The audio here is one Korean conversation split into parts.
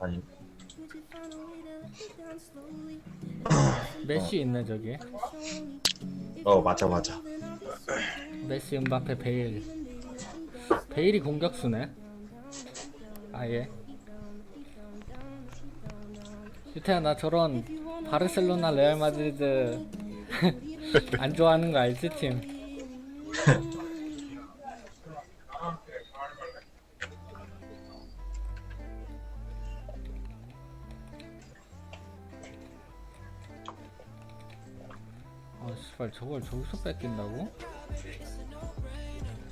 아니. 메시 있네 저기. 어 맞아 맞아. 메시 음바페 베일. 베일이 공격수네. 아예. 유태야 나 저런 바르셀로나 레알 마드리드 안 좋아하는 거 알지 팀 씨발 저걸 저기서 뺏긴다고?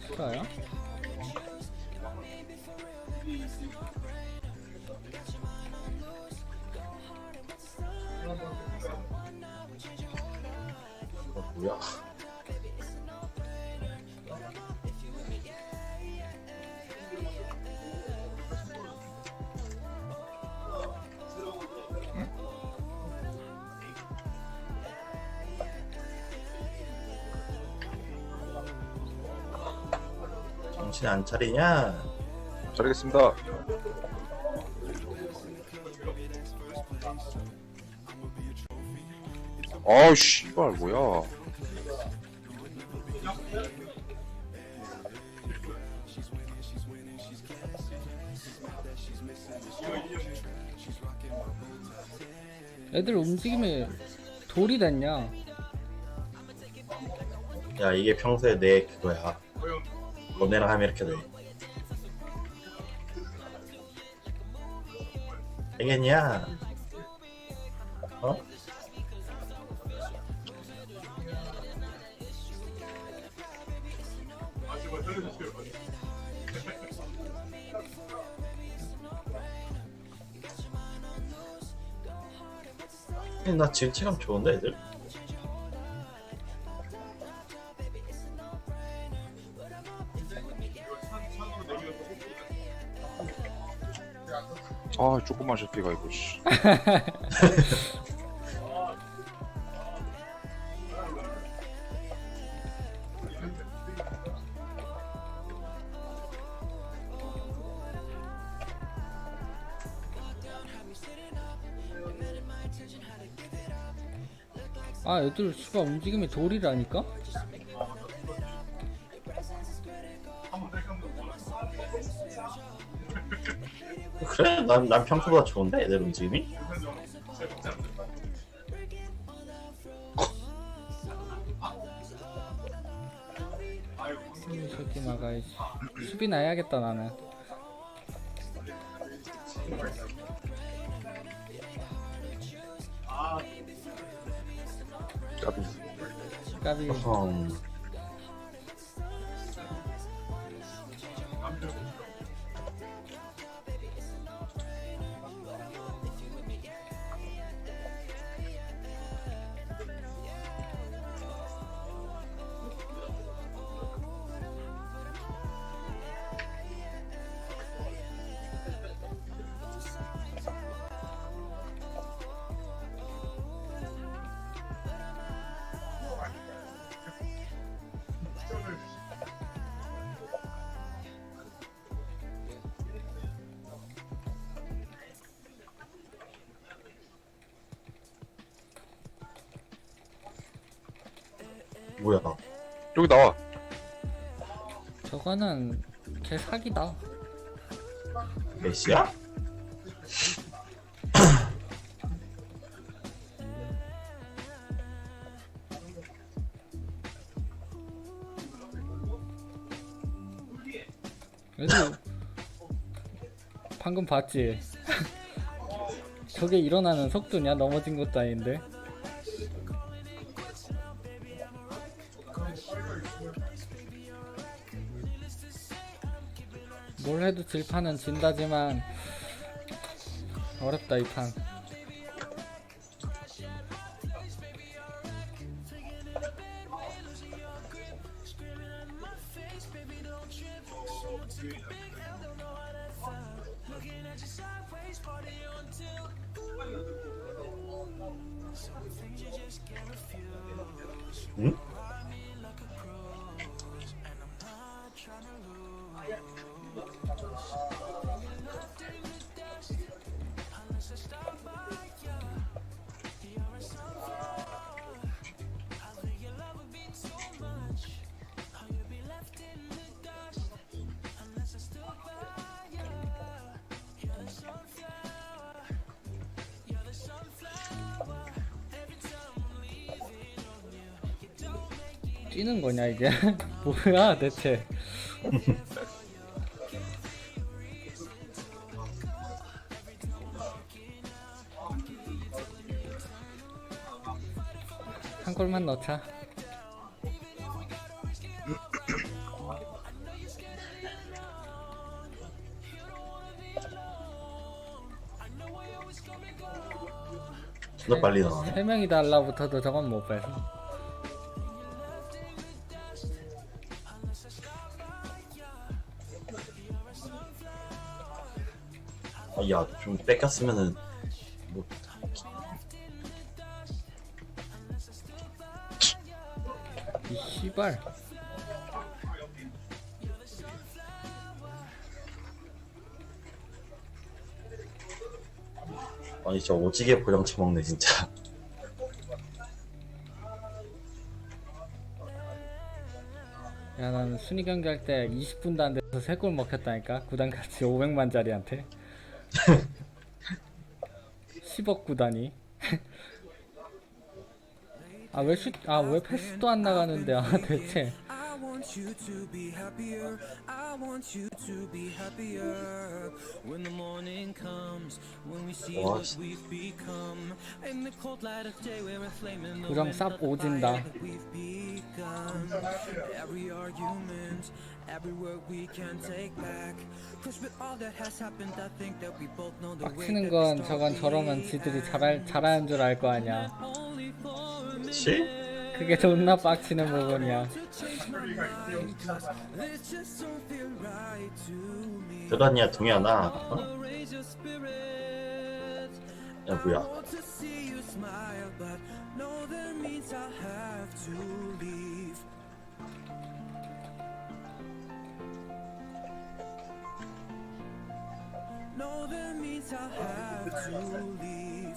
싫어요? 어, 뭐야 정신 안 차리냐? 잘하겠습니다. 아우 씨발 뭐야? 애들 움직임이 돌이 됐냐? 야 이게 평소에 내 그거야 너네랑 하면 이렇게 돼 되겠냐? 어? 나 지금 체감 좋은데 애들? 아 조그만 새끼가 이거 씨. 아 애들 씨발 움직임이 돌이라니까? 그래? 난, 난 평소보다 좋은데 애들 움직임이? 이 새끼 나가야지 수비나 해야겠다 나는 까비. 까비 음. 뭐야 여기 나와. 저거는 개 사기다 메시야? 그래도 방금 봤지? 저게 일어나는 속도냐? 넘어진 것도 아닌데 뭘 해도 질판은 진다지만 어렵다 이판 응? 뛰는 거냐 이게? 뭐야 대체? 한 골만 넣자. 존나 빨리 나가네. 세 명이 달라붙어도 저건 못 빼서. 야, 좀 뺏겼으면은 뭐 이 씨발. 아니 저 오지게 보령 처먹네 진짜. 야, 난 순위 경기할 때 20분도 안 돼서 3골 먹혔다니까? 구단같이 500만짜리한테. 10억 구단이. 아, 왜 슛, 아, 왜 패스도 안 나가는데, 아, 대체. I want you to be happier. I want you to be happier. When the morning comes, when we see What? what we've become. In the cold light of day, we're a flame in the 그럼 wind 쌉 of the 오진다. Every argument, every word we can take back. Cause with all that has happened, I think that we both know the way 빡치는 that 건 the 저건 저러면 지들이 잘할, 잘하는 줄 알 거 아니야. 그치? 그게 존나 빡치는 부분이야. 들었냐 동현아? 어? 야 뭐야? Know that means I have to leave.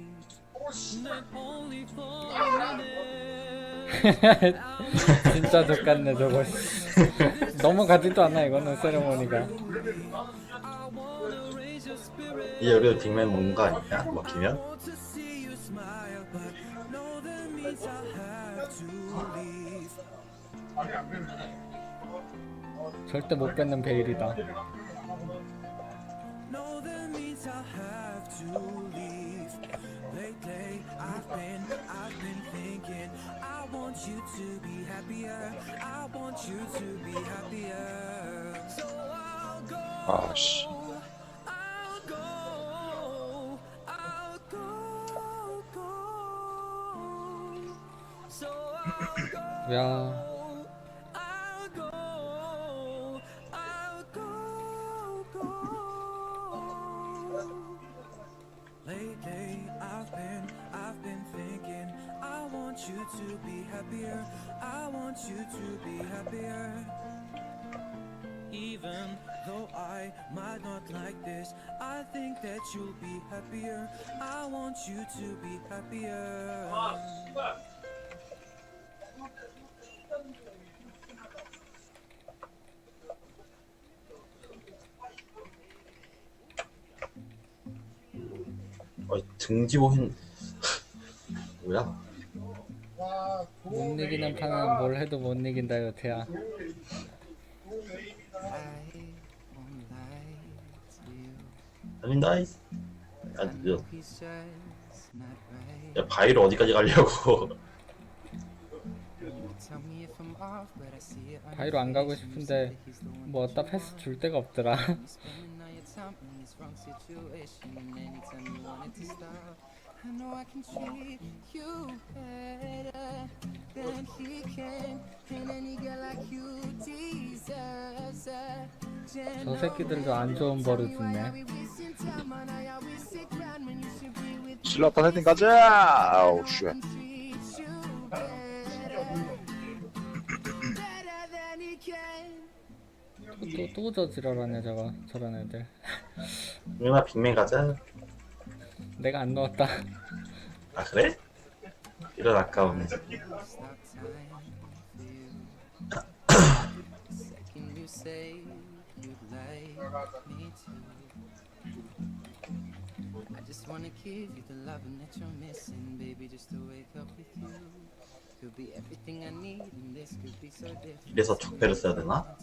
진짜 족같네, 저거. 넘어가지도 않아, 이거는 세레모니가. 이제 우리도 빅맨 먹는 거 아니냐? 먹히면? 절대 못 뺏는 베일이다. lately I've been, I've been thinking I want you to be happier. I want you to be happier. So I'll go Oh shit Yeah. you to be happier. I want you to be happier. Even though I might not like this, I think that you'll be happier. I want you to be happier. 어, 등지보힌 뭐야? 못 이기는 판은 뭘 해도 못 이긴다, 여태야. 아니 나이스. 아, 야, 야 바위로 어디까지 가려고? 바위로 안 가고 싶은데 뭐 어디다 패스 줄 데가 없더라. I know I can treat you better than he can. And any girl like you deserves a 저 새끼들도 안 좋은 버릇 있네. 실라파 헤딩 가자. 아우 쉣. 또또 저 지랄하네 저거 저런 애들. 누나 빅맨 가자. 내가 안 넣었다. 아 그래? 이런 아까움. 이래서 적폐를 써야 되나?